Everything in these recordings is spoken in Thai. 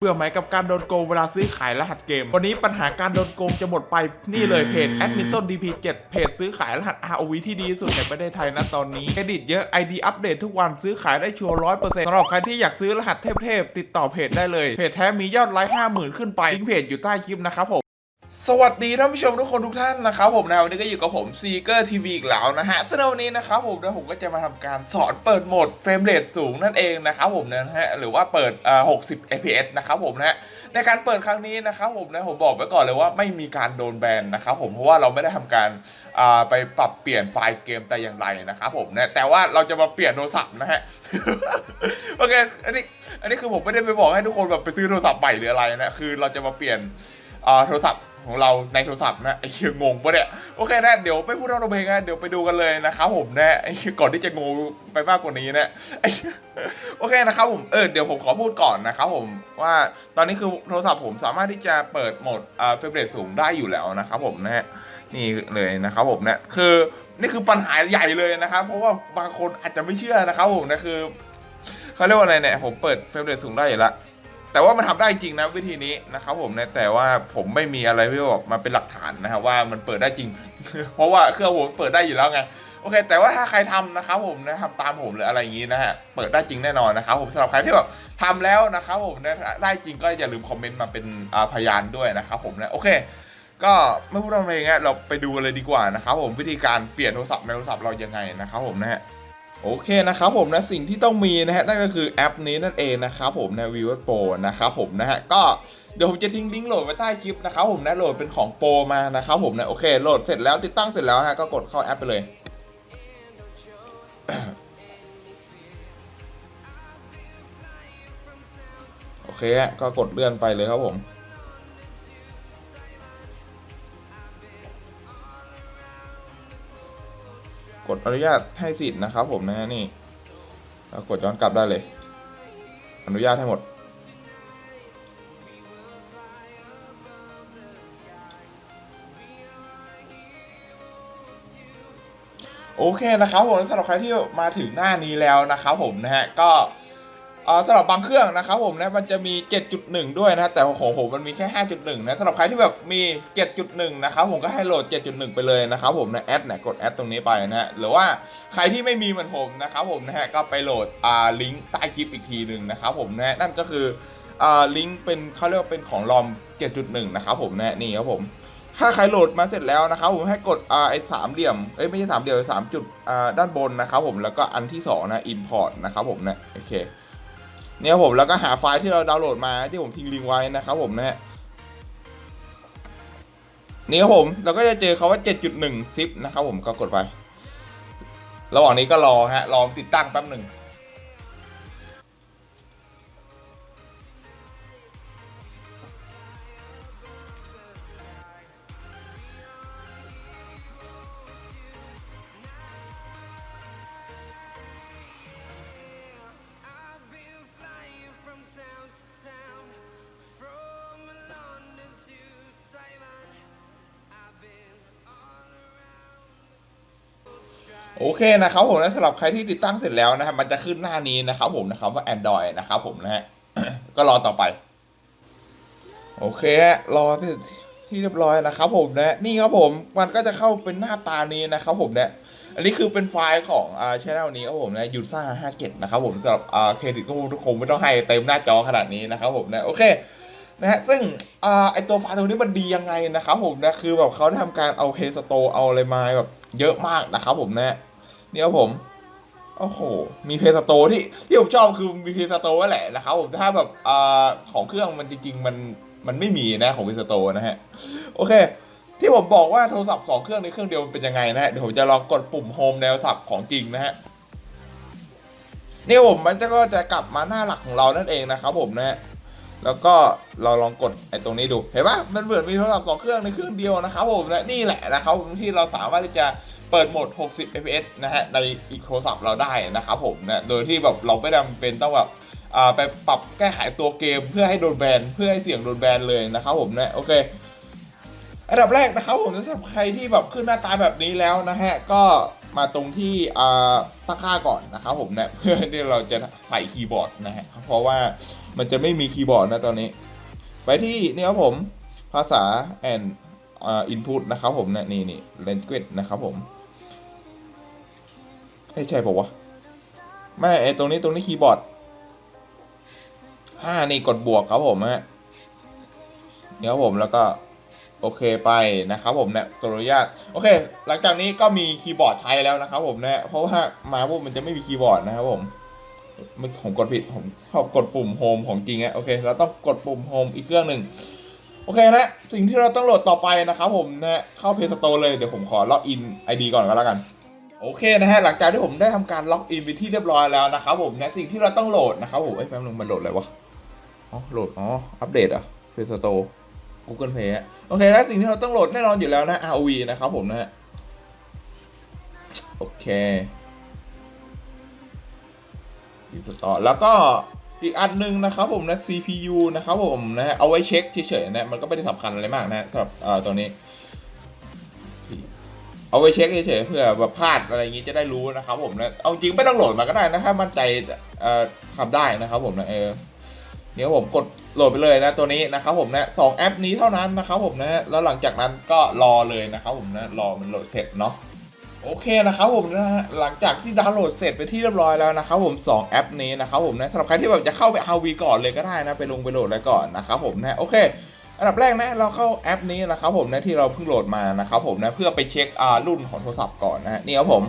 เบื่อไหมกับการโดนโกงเวลาซื้อขายรหัสเกม วันนี้ปัญหาการโดนโกงจะหมดไปนี่เลยเพจ a d m i n t o n DP7 เพจซื้อขายรหัส ROV ที่ดีที่สุดในประเทศไทยนะตอนนี้เครดิตเยอะ ID อัปเดตทุกวันซื้อขายได้ชัวร์ร้อยเปอร์เซ็นต์สำหรับใครที่อยากซื้อรหัสเทพๆ ติดต่อเพจได้เลย เพจแท้มียอดไลค์ห้าหมื่นขึ้นไปลิงก์เพจอยู่ใต้คลิปนะครับผม สวัสดีท่านผู้ชมทุกคนทุกท่านนะครับผมนะวันนี้ก็อยู่กับผมซีเกอร์ทีวีอีกแล้วนะฮะซึ่งในวันนี้นะครับผมนะผมก็จะมาทำการสอนเปิดโหมดเฟรมเรทสูงนั่นเองนะครับผมนะฮะหรือว่าเปิดเอ่อ60 fps นะครับผมนะฮะในการเปิดครั้งนี้นะครับผมนะผมบอกไว้ก่อนเลยว่าไม่มีการโดนแบนนะครับผมเพราะว่าเราไม่ได้ทำการอ่าไปปรับเปลี่ยนไฟล์เกมแต่อย่างไรนะครับผมนะแต่ว่าเราจะมาเปลี่ยนโทรศัพท์นะฮะโอเคอันนี้อันนี้คือผมไม่ได้ไปบอกให้ทุกคนแบบไปซื้อโทรศัพท์ใหม่หรืออะไรนะคือเราจะมาเปลี่ยน โทรศัพท์ของเราในโทรศัพท์นะไอ้เหี้ยงงปะเนี่ยโอเคนะเดี๋ยวไม่พูดเท่าตัวเพลงนะเดี๋ยวไปดูกันเลยนะครับผมนะไอ้ก่อนที่จะงงไปมากกว่านี้นะไอ้โอเคนะครับผมเออเดี๋ยวผมขอพูดก่อนนะครับผมว่าตอนนี้คือโทรศัพท์ผมสามารถที่จะเปิดโหมดอ่าเฟรมเรทสูงได้อยู่แล้วนะครับผมนะฮะนี่เลยนะครับผมนะคือนี่คือปัญหาใหญ่เลยนะครับ เพราะว่าบางคนอาจจะไม่เชื่อนะครับผมนะคือเขาเรียกว่าอะไรเนี่ยผมเปิดเฟรมเรทสูงได้อยู่แล้ว แต่ว่ามันทำได้จริงนะวิธีนี้นะครับผมนะแต่ว่าผมไม่มีอะไรที่บอกมาเป็นหลักฐานนะครับว่ามันเปิดได้จริง เพราะว่าเครื่องผมเปิดได้อยู่แล้วไงโอเค แต่ว่าถ้าใครทำนะครับผมนะทำตามผมหรืออะไรอย่างนี้นะฮะเปิดได้จริงแน่นอนนะครับผมสำหรับใครที่แบบทำแล้วนะครับผมนะได้จริงก็อย่าลืมคอมเมนต์มาเป็นอ่าพยานด้วยนะครับผมนะโอเคก็ไม่พูดอะไรเงี้ยเราไปดูเลยดีกว่านะครับผมวิธีการเปลี่ยนโทรศัพท์ในโทรศัพท์เรายังไงนะครับผมนะฮะ โอเคนะครับผมนะสิ่งที่ต้องมีนะฮะนั่นก็คือแอปนี้นั่นเองนะครับผมนะ v i v o Pro นะครับผมนะฮะก็เดี๋ยวผมจะทิ้งลิงก์โหลดไว้ใต้คลิปนะครับผมนะโหลดเป็นของโปรมานะครับผมนะโอเคโหลดเสร็จแล้วติดตั้งเสร็จแล้วฮะก็กดเข้าแอปไปเลยโอเคฮะก็กดเลื่อนไปเลยครับผม อนุญาตให้สิทธิ์นะครับผมนะฮะนี่เรากดย้อนกลับได้เลย อนุญาตให้หมด โอเคนะครับผมสำหรับใครที่มาถึงหน้านี้แล้วนะครับผมนะฮะก็ สำหรับบางเครื่องนะครับผมนะมันจะมี 7.1 ด้วยนะแต่ของผมมันมีแค่ 5.1 นะสำหรับใครที่แบบมี 7.1 นะครับผมก็ให้โหลด 7.1 ไปเลยนะครับผมนะแอดเนี่ยกดแอดตรงนี้ไปนะฮะหรือว่าใครที่ไม่มีเหมือนผมนะครับผมนะฮะก็ไปโหลดอ่าลิงก์ใต้คลิปอีกทีหนึ่งนะครับผมนะนั่นก็คืออ่าลิงก์เป็นเขาเรียกว่าเป็นของรอม 7.1 นะครับผมนะนี่ครับผมถ้าใครโหลดมาเสร็จแล้วนะครับผมให้กดอ่าไอ้สามเหลี่ยมเอ้ยไม่ใช่สามเหลี่ยมสามจุดอ่าด้านบนนะครับผมแล้วก็อันที่สองนะ import นะครับผมนะโอเค เนี่ยผมแล้วก็หาไฟล์ที่เราดาวน์โหลดมาที่ผมทิ้งลิงก์ไว้นะครับผมนะฮะนี่ครับผมเราก็จะเจอเขาว่า 7.1 ซิปนะครับผมก็กดไป ระหว่างนี้ก็รอฮะรอติดตั้งแป๊บหนึ่ง โอเคนะครับผมนะสำหรับใครที่ติดตั้งเสร็จแล้วนะครับมันจะขึ้นหน้านี้นะครับผมนะครับว่า Android นะครับผมนะฮะก็รอต่อไป โอเครอที่เรียบร้อยนะครับผมนะนี่ครับผมมันก็จะเข้าเป็นหน้าตานี้นะครับผมนะอันนี้คือเป็นไฟล์ของอ่าช่องนี้ครับผมนะยูซ่าห้าเกตนะครับผมสำหรับอ่าเครดิตก็ทุกคนไม่ต้องให้เต็มหน้าจอขนาดนี้นะครับผมนะโอเคนะฮะซึ่งอ่าไอตัวไฟล์ตัวนี้มันดียังไงนะครับผมนะคือแบบเขาทำการเอาเพย์สโตเอาอะไรมาแบบเยอะมากนะครับผมนะ นี่ครับผมโอ้โห มีเพย์สโตที่ที่ผมชอบคือมีเพย์สโตแหละนะครับผมถ้าแบบอ่าของเครื่องมันจริงๆมันมันไม่มีนะของเพย์สโตนะฮะโอเค ที่ผมบอกว่าโทรศัพท์สองเครื่องในเครื่องเดียวมันเป็นยังไงนะฮะเดี๋ยวผมจะลองกดปุ่มโฮมในโทรศัพท์ของจริงนะฮะนี่ผมมันจะก็จะกลับมาหน้าหลักของเรานั่นเองนะครับผมนะฮะ แล้วก็เราลองกดไอ้ตรงนี้ดูเห็นปะมันเหมือนมีโทรศัพท์สองเครื่องในเครื่องเดียวนะครับผมนะนี่แหละนะครับที่เราสามารถที่จะเปิดโหมด 60 fps นะฮะในอีกโทรศัพท์เราได้นะครับผมนะโดยที่แบบเราไม่จำเป็นต้องแบบอ่าไปปรับแก้ไขตัวเกมเพื่อให้โดนแบนเพื่อให้เสี่ยงโดนแบนเลยนะครับผมนะโอเคอันดับแรกนะครับผมสำหรับใครที่แบบขึ้นหน้าตาแบบนี้แล้วนะฮะก็ มาตรงที่อ่าตั้งค่าก่อนนะครับผมนะเพื่อที่เราจะใส่คีย์บอร์ดนะฮะเพราะว่ามันจะไม่มีคีย์บอร์ดนะตอนนี้ ไปที่นี่ครับผมภาษา and อ่า input นะครับผมนะนี่นี่ language นะครับผมเอ้ใช่ปะวะไม่ไอตรงนี้ตรงนี้คีย์บอร์ดอ่านี่กดบวกครับผมฮะเนี่ยครับผมแล้วก็ โอเคไปนะครับผมเนี่ยตัวอนุญาตโอเค หลังจากนี้ก็มีคีย์บอร์ดใช้แล้วนะครับผมนะเพราะว่ามาพวกมันจะไม่มีคีย์บอร์ดนะครับผมไม่ผมกดผิดผมชอบกดปุ่มโฮมของจริงอะโอเคเราต้องกดปุ่มโฮมอีกเครื่องหนึ่งโอเคนะสิ่งที่เราต้องโหลดต่อไปนะครับผมนะเข้า Play Store เลยเดี๋ยวผมขอล็อกอิน ID ก่อนก็แล้วกันโอเคนะฮะหลังจากที่ผมได้ทำการล็อกอินไปที่เรียบร้อยแล้วนะครับผมนะสิ่งที่เราต้องโหลดนะครับผมเอ้ยแป๊บนึงมันโหลดอะไรวะอ๋อโหลดอ๋ออัปเดตอะ Play Store Google Play โอเคนะสิ่งที่เราต้องโหลดแน่นอนอยู่แล้วนะ ROV นะครับผมนะฮะโอเคอินสตอแล้วก็อีกอันหนึงนะครับผมนะ CPU นะครับผมนะเอาไว้เช็คเฉยๆนะ มันก็ไม่ได้สำคัญอะไรมากนะสำหรับเอ่อตัวนี้ เอาไว้เช็คเฉยๆเพื่อแบบพลาดอะไรอย่างงี้จะได้รู้นะครับผมนะ เอาจริงไม่ต้องโหลดมาก็ได้นะถ้ามั่นใจเอ่อทำได้นะครับผมนะเออ เดี๋ยวผมกดโหลดไปเลยนะตัวนี้นะครับผมนะสองแอปนี้เท่านั้นนะครับผมนะแล้วหลังจากนั้นก็รอเลยนะครับผมนะรอมันโหลดเสร็จเนาะโอเคนะครับผมนะหลังจากที่ดาวน์โหลดเสร็จไปที่เรียบร้อยแล้วนะครับผมสองแอปนี้นะครับผมนะสำหรับใครที่แบบจะเข้าไปเอาวีก่อนเลยก็ได้นะไปลงไปโหลดอะไรก่อนนะครับผมนะโอเค อันดับแรกนะเราเข้าแอปนี้นะครับผมนะที่เราเพิ่งโหลดมานะครับผมนะเพื่อไปเช็คอ่ารุ่นของโทรศัพท์ก่อนนะนี่ครับผม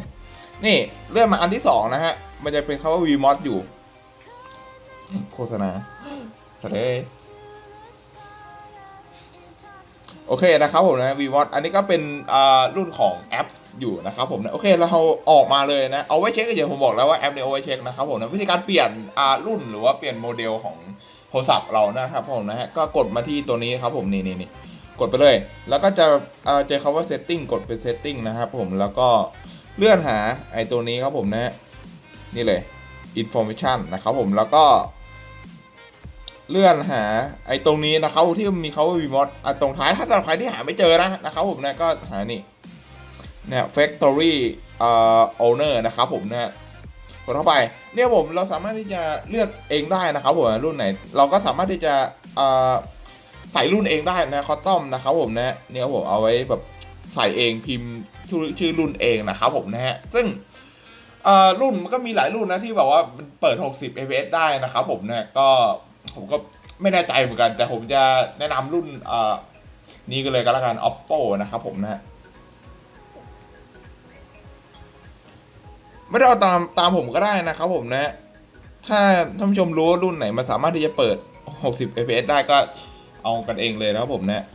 นี่เลื่อนมาอันที่สองนะฮะมันจะเป็นคำว่า VMOD อยู่ โฆษณาสวัสดีโอเคนะครับผมนะ VMOD อันนี้ก็เป็นรุ่นของแอปอยู่นะครับผมนะโอเคเราออกมาเลยนะเอาไว้เช็คเฉยๆผมบอกแล้วว่าแอปนี้เอาไว้เช็คนะครับผมนะวิธีการเปลี่ยนรุ่นหรือว่าเปลี่ยนโมเดลของโทรศัพท์เรานะครับผมนะฮะก็กดมาที่ตัวนี้ครับผมนี่นี่นี่กดไปเลย แล้วก็จะเอ่อเจอคำว่า setting กดเป็น setting นะครับผมแล้วก็เลื่อนหาไอ้ตัวนี้ครับผมนะนี่เลย information นะครับผมแล้วก็ เลื่อนหาไอ้ตรงนี้นะครับที่มีเขาว่า remote อะตรงท้ายถ้าสำหรับใครที่หาไม่เจอนะนะครับผมนะก็หานี่เนี่ย factory เอ่อ owner นะครับผมนะกดเข้าไปเนี่ยผมเราสามารถที่จะเลือกเองได้นะครับผมรุ่นไหน เราก็สามารถที่จะเอ่อใส่รุ่นเองได้นะคอตตอมนะครับผมนะเนี่ยผมเอาไว้แบบใส่เองพิมพ์ชื่อชื่อรุ่นเองนะครับผมนะฮะซึ่งเอ่อรุ่นมันก็มีหลายรุ่นนะที่แบบว่ามันเปิด 60 fps ได้นะครับผมนะก็ ผมก็ไม่แน่ใจเหมือนกัน แต่ผมจะแนะนำรุ่นนี้ก็เลยก็แล้วกัน oppo นะครับผมนะฮะไม่ได้เอาตามตามผมก็ได้นะครับผมนะ ถ้าท่านผู้ชมรู้รุ่นไหนมันสามารถที่จะเปิด 60 fps ได้ก็เอากันเองเลยนะครับผมนะ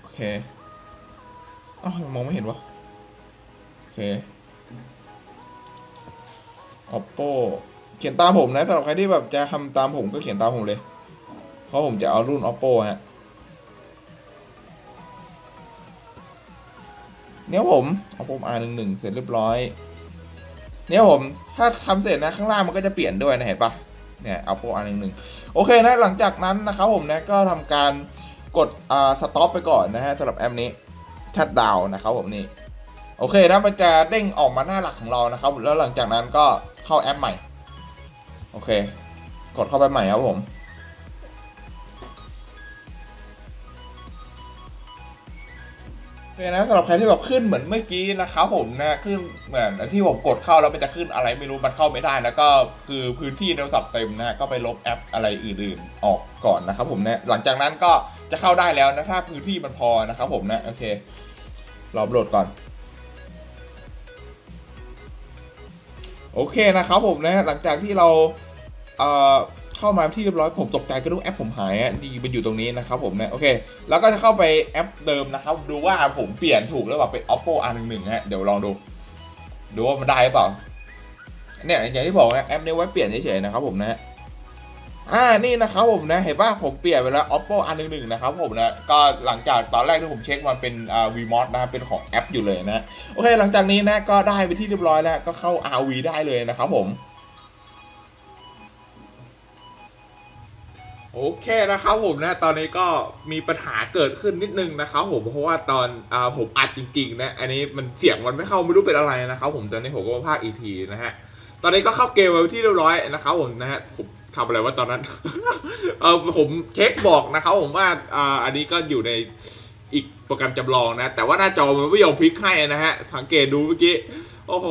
โอเคอ้าวมองไม่เห็นวะโอเค oppo เขียนตามผมนะสำหรับใครที่แบบจะทำตามผมก็เขียนตามผมเลย เพราะผมจะเอารุ่น oppo ฮะเนี่ยผม oppo r11 เสร็จเรียบร้อย เนี่ยผมถ้าทำเสร็จนะข้างล่างมันก็จะเปลี่ยนด้วยนะเห็นปะเนี่ยเอาโปรอันหนึ่งหนึ่งโอเคนะหลังจากนั้นนะครับผมนะก็ทำการกดอ่าสต็อปไปก่อนนะฮะสำหรับแอปนี้ชัดดาวนะครับผมนี่โอเคนะมันจะเด้งออกมาหน้าหลักของเรานะครับ แล้วหลังจากนั้นก็เข้าแอปใหม่ โอเค กดเข้าไปใหม่ครับผม เคนะสำหรับใครที่แบบขึ้นเหมือนเมื่อกี้นะครับผมนะขึ้นเหมือนที่ผมกดเข้าแล้วมันจะขึ้นอะไรไม่รู้มันเข้าไม่ได้แล้วก็คือพื้นที่โทรศัพท์เต็มนะก็ไปลบแอปอะไรอื่นๆออกก่อนนะครับผมนะหลังจากนั้นก็จะเข้าได้แล้วนะถ้าพื้นที่มันพอนะครับผมนะโอเครอโหลดก่อนโอเคนะครับผมนะหลังจากที่เราเอ่อ เข้ามาที่เรียบร้อยผมตกใจก็รู้แอปผมหายอะดีมันอยู่ตรงนี้นะครับผมนะโอเค แล้วก็จะเข้าไปแอปเดิมนะครับ ดูว่าผมเปลี่ยนถูกหรือเปล่าเป็น oppo r11 ฮะเดี๋ยวลองดู ดูว่ามันได้หรือเปล่าเนี่ยอย่างที่บอกนะแอปนี้ไว้เปลี่ยนเฉยๆนะครับผมนะอ่านี่นะครับผมนะเห็นป่ะผมเปลี่ยนไปแล้ว oppo r11 นะครับผมนะก็หลังจากตอนแรกที่ผมเช็คมันเป็นอ่า vmod นะเป็นของแอปอยู่เลยนะโอเคหลังจากนี้นะก็ได้ไปที่เรียบร้อยแล้วก็เข้า RV ได้เลยนะครับผม โอเคนะครับผมนะตอนนี้ก็มีปัญหาเกิดขึ้นนิดนึงนะครับผมเพราะว่าตอนอ่าผมอัดจริงๆนะอันนี้มันเสียงมันไม่เข้าไม่รู้เป็นอะไรนะครับผมตอนนี้ผมก็มาพากอีกทีนะฮะตอนนี้ก็เข้าเกมไปที่เรียบร้อยนะครับผมนะฮะผมทำอะไรวะตอนนั้นเออผมเช็คบอกนะครับผมว่าอ่าอันนี้ก็อยู่ในอีกโปรแกรมจำลองนะ แต่ว่าหน้าจอมันไม่ยอมพลิกให้นะฮะสังเกตดูเมื่อกี้โอ้โห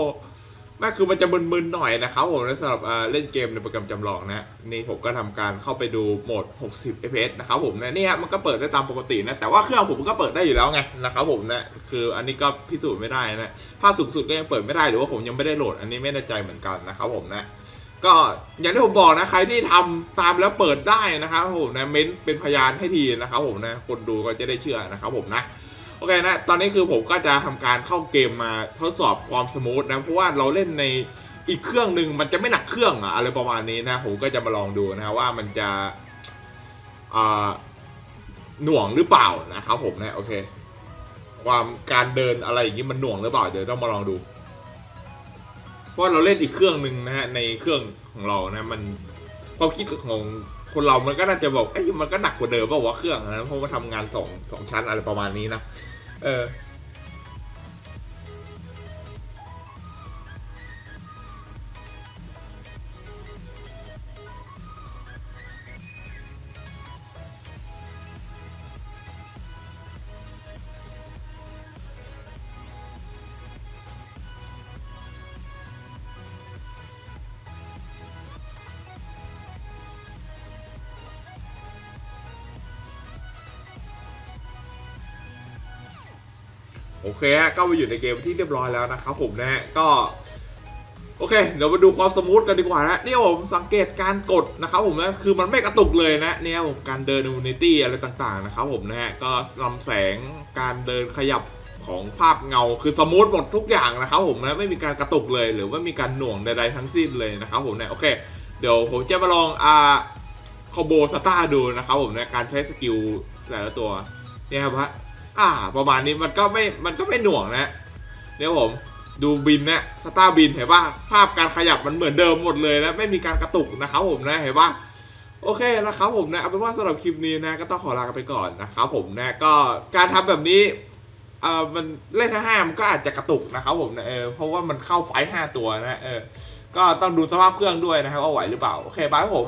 แม่คือมันจะมึนๆหน่อยนะครับผมสำหรับเล่นเกมในโปรแกรมจำลองนะนี่ผมก็ทำการเข้าไปดูโหมด 60 fps นะครับผมนะนี่ฮะมันก็เปิดได้ตามปกตินะแต่ว่าเครื่องผมก็เปิดได้อยู่แล้วไงนะครับผมนะคืออันนี้ก็พิสูจน์ไม่ได้นะภาพสูงสุดก็ยังเปิดไม่ได้หรือว่าผมยังไม่ได้โหลดอันนี้ไม่แน่ใจเหมือนกันนะครับผมนะก็อย่างที่ผมบอกนะใครที่ทำตามแล้วเปิดได้นะครับผมนะเม้นเป็นพยานให้ทีนะครับผมนะคนดูก็จะได้เชื่อนะครับผมนะ โอเคนะ ตอนนี้คือผมก็จะทำการเข้าเกมมาทดสอบความสมูทนะ เพราะว่าเราเล่นในอีกเครื่องหนึ่งมันจะไม่หนักเครื่องอะอะไรประมาณนี้นะ ผมก็จะมาลองดูนะว่ามันจะหน่วงหรือเปล่านะครับผมนะโอเค ความการเดินอะไรอย่างนี้มันหน่วงหรือเปล่าเดี๋ยวต้องมาลองดู เพราะเราเล่นอีกเครื่องหนึ่งนะฮะในเครื่องของเรานะมันความคิดของ คนเรามันก็น่าจะบอกเอ้ยมันก็หนักกว่าเดิมเปล่าวะเครื่องนะเพราะว่าทำงานสองสองชั้นอะไรประมาณนี้นะเออ โอเคฮะก็มาอยู่ในเกมที่เรียบร้อยแล้วนะครับผมนะฮะก็โอเค เดี๋ยวมาดูความสมูทกันดีกว่านะเนี่ยผมสังเกตการกดนะครับผมนะคือมันไม่กระตุกเลยนะเนี่ยผมการเดินอูนิตี้อะไรต่างๆนะครับผมนะฮะก็ลำแสงการเดินขยับของภาพเงาคือสมูทหมดทุกอย่างนะครับผมนะไม่มีการกระตุกเลยหรือว่ามีการหน่วงใดๆทั้งสิ้นเลยนะครับผมนะโอเค เดี๋ยวผมจะมาลองอ่าคอโบสตาร์ดูนะครับผมนะการใช้สกิลแต่ละตัวเนี่ยครับ อ่า ประมาณนี้มันก็ไม่ มันก็ไม่หน่วงนะเนี่ยผม ดูบินนะสตาร์บินเห็นป่ะภาพการขยับมันเหมือนเดิมหมดเลยนะ ไม่มีการกระตุกนะครับผมนะ เห็นป่ะโอเคนะครับผมนะเอาเป็นว่าสำหรับคลิปนี้นะ ก็ต้องขอลากันไปก่อนนะครับผมนะก็การทำแบบนี้เอ่อมันเล่นห้ามันก็อาจจะกระตุกนะครับผมนะเออเพราะว่ามันเข้าไฟห้าตัวนะเออก็ต้องดูสภาพเครื่องด้วยนะครับว่าไหวหรือเปล่า โอเคบายผม